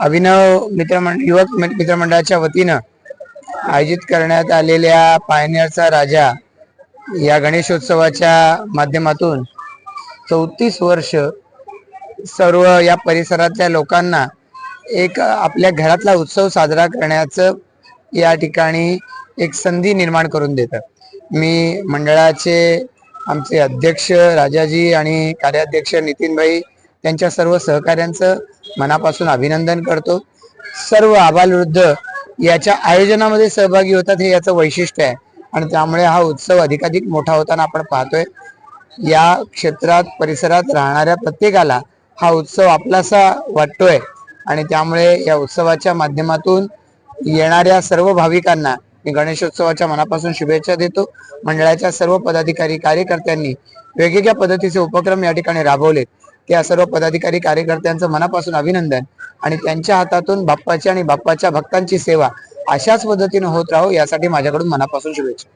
अभिनव मित्रमंड युवक मित्रमंडळाच्या वतीनं आयोजित करण्यात आलेल्या पायनियरचा राजा या गणेशोत्सवाच्या माध्यमातून चौतीस वर्ष सर्व या परिसरातल्या लोकांना एक आपल्या घरातला उत्सव साजरा करण्याचं या ठिकाणी एक संधी निर्माण करून देतं मी मंडळाचे आमचे अध्यक्ष राजाजी आणि कार्याध्यक्ष नितीनभाई त्यांच्या सर्व सहकाऱ्यांचं मनापासून अभिनंदन करतो. सर्व आबालवृद्ध याच्या आयोजनामध्ये सहभागी होतात हे याचं वैशिष्ट्य आहे. आणि त्यामुळे हा उत्सव अधिकाधिक मोठा होताना आपण पाहतोय. या क्षेत्रात परिसरात राहणाऱ्या प्रत्येकाला हा उत्सव आपलासा वाटतोय. आणि त्यामुळे या उत्सवाच्या माध्यमातून येणाऱ्या सर्व भाविकांना मी गणेशोत्सवाच्या मनापासून शुभेच्छा देतो. मंडळाच्या सर्व पदाधिकारी कार्यकर्त्यांनी वेगवेगळ्या पद्धतीचे उपक्रम या ठिकाणी राबवलेत. त्या सर्व पदाधिकारी कार्यकर्त्यांचं मनापासून अभिनंदन आणि त्यांच्या हातातून बाप्पाची आणि बाप्पाच्या भक्तांची सेवा अशाच पद्धतीने होत राहो यासाठी माझ्याकडून मनापासून शुभेच्छा.